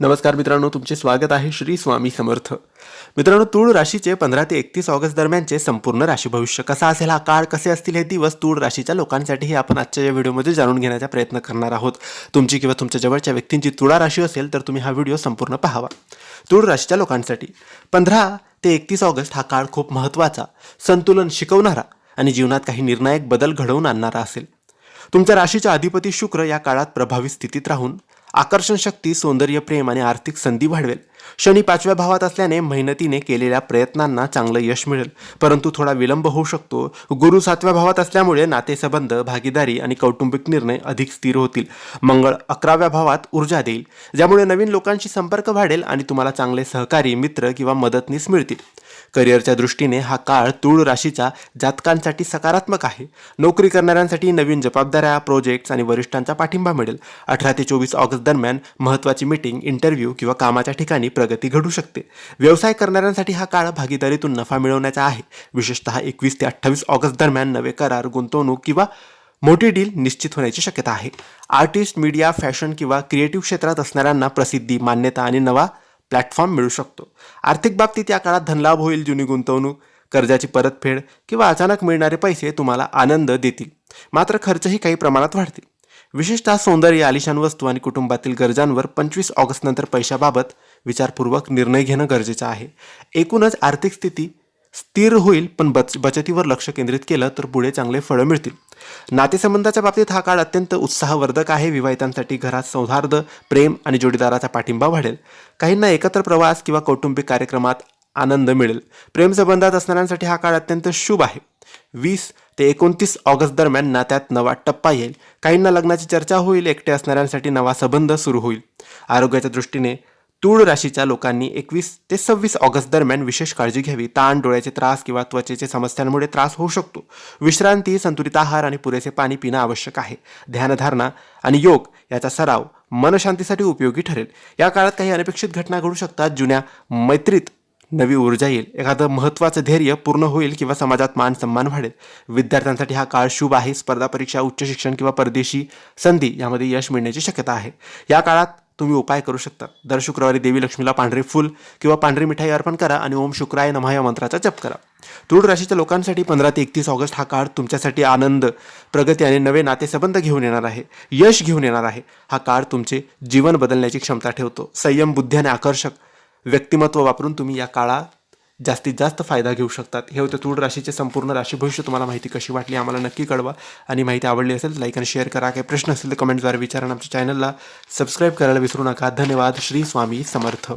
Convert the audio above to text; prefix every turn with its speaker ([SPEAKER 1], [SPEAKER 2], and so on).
[SPEAKER 1] नमस्कार मित्रांनो तुमचे स्वागत आहे श्री स्वामी समर्थ. मित्रांनो तूळ राशीचे पंधरा ते एकतीस ऑगस्ट दरम्यानचे संपूर्ण राशी भविष्य कसा असेल हा काळ कसे असतील हे दिवस तूळ राशीच्या लोकांसाठी हे आपण आजच्या या व्हिडिओमध्ये जाणून घेण्याचा प्रयत्न करणार आहोत. तुमची किंवा तुमच्या जवळच्या व्यक्तींची तुळा राशी असेल तर तुम्ही हा व्हिडिओ संपूर्ण पाहावा. तूळ राशीच्या लोकांसाठी पंधरा ते एकतीस ऑगस्ट हा काळ खूप महत्त्वाचा. संतुलन शिकवणारा आणि जीवनात काही निर्णायक बदल घडवून आणणारा असेल. तुमच्या राशीच्या अधिपती शुक्र या काळात प्रभावी स्थितीत राहून आकर्षण शक्ती सौंदर्य प्रेम आणि आर्थिक संधी वाढवेल. शनी पाचव्या भावात असल्याने मेहनतीने केलेल्या प्रयत्नांना चांगलं यश मिळेल. परंतु थोडा विलंब होऊ शकतो. गुरु सातव्या भावात असल्यामुळे नातेसंबंध भागीदारी आणि कौटुंबिक निर्णय अधिक स्थिर होतील. मंगळ अकराव्या भावात ऊर्जा देईल ज्यामुळे नवीन लोकांशी संपर्क वाढेल आणि तुम्हाला चांगले सहकारी मित्र किंवा मदतनीस मिळतील. करिअरच्या दृष्टीने हा काळ तूळ राशीच्या जातकांसाठी सकारात्मक आहे. नोकरी करणाऱ्यांसाठी नवीन जबाबदाऱ्या प्रोजेक्ट्स आणि वरिष्ठांचा पाठिंबा मिळेल. अठरा ते चोवीस ऑगस्ट दरम्यान महत्त्वाची मीटिंग इंटरव्ह्यू किंवा कामाच्या ठिकाणी प्रगती घडू शकते. व्यवसाय करणाऱ्यांसाठी हा काळ भागीदारीतून नफा मिळवण्याचा आहे. विशेषतः एकवीस ते अठ्ठावीस ऑगस्ट दरम्यान नवे करार गुंतवणूक किंवा मोठी डील निश्चित होण्याची शक्यता आहे. आर्टिस्ट मीडिया फॅशन किंवा क्रिएटिव्ह क्षेत्रात असणाऱ्यांना प्रसिद्धी मान्यता आणि नवा प्लॅटफॉर्म मिळू शकतो. आर्थिक बाबतीत या काळात धनलाभ होईल जुनी गुंतवणूक कर्जाची परतफेड किंवा अचानक मिळणारे पैसे तुम्हाला आनंद देतील. मात्र खर्चही काही प्रमाणात वाढतील. विशेषतः सौंदर्य आलिशान वस्तू आणि कुटुंबातील गरजांवर पंचवीस ऑगस्टनंतर पैशाबाबत विचारपूर्वक निर्णय घेणं गरजेचं आहे. एकूणच आर्थिक स्थिती स्थिर होईल पण बच बचतीवर लक्ष केंद्रित केलं तर पुढे चांगले फळं मिळतील. नातेसंबंधाच्या बाबतीत हा काळ अत्यंत उत्साहवर्धक आहे. विवाहितांसाठी घरात सौहार्द प्रेम आणि जोडीदाराचा पाठिंबा वाढेल. काहींना एकत्र प्रवास किंवा कौटुंबिक कार्यक्रमात आनंद मिळेल. प्रेमसंबंधात असणाऱ्यांसाठी हा काळ अत्यंत शुभ आहे. वीस ते एकोणतीस ऑगस्ट दरम्यान नात्यात नवा टप्पा येईल. काहींना लग्नाची चर्चा होईल. एकटे असणाऱ्यांसाठी नवा संबंध सुरू होईल. आरोग्याच्या दृष्टीने तूळ राशीच्या लोकांनी एकवीस ते सव्वीस ऑगस्ट दरम्यान विशेष काळजी घ्यावी. ताण डोळ्याचे त्रास किंवा त्वचेचे समस्यांमुळे त्रास होऊ शकतो. विश्रांती संतुलित आहार आणि पुरेसे पाणी पिणं आवश्यक आहे. ध्यानधारणा आणि योग याचा सराव मनशांतीसाठी उपयोगी ठरेल. या काळात काही अनपेक्षित घटना घडू शकतात. जुन्या मैत्रीत नवी ऊर्जा येईल. एखादं महत्त्वाचं धैर्य पूर्ण होईल किंवा समाजात मान सन्मान वाढेल. विद्यार्थ्यांसाठी हा काळ शुभ आहे. स्पर्धा परीक्षा उच्च शिक्षण किंवा परदेशी संधी यामध्ये यश मिळण्याची शक्यता आहे. या काळात तुम्ही उपाय करू शकता. दर शुक्रवारी देवी लक्ष्मीला पांढरे फुल किंवा पांढरी मिठाई अर्पण करा आणि ओम शुक्राय नमः या मंत्राचा जप करा. तूळ राशीच्या लोकांसाठी पंधरा ते एकतीस ऑगस्ट हा काळ तुमच्यासाठी आनंद प्रगती आणि नवे नातेसंबंध घेऊन येणार आहे. यश घेऊन येणार आहे. हा काळ तुमचे जीवन बदलण्याची क्षमता ठेवतो. संयम बुद्धी आणि आकर्षक व्यक्तिमत्व वापरून तुम्ही या काळात जास्तीत जास्त फायदा घेऊ शकतात. हे होते तूळ राशीचे संपूर्ण राशी. भविष्य तुम्हाला माहिती कशी वाटली आम्हाला नक्की कळवा. आणि माहिती आवडली असेल तर लाईक आणि शेअर करा. काही प्रश्न असेल तर कमेंटद्वारे विचारा आमच्या चॅनलला सबस्क्राईब करायला विसरू नका. धन्यवाद. श्री स्वामी समर्थ.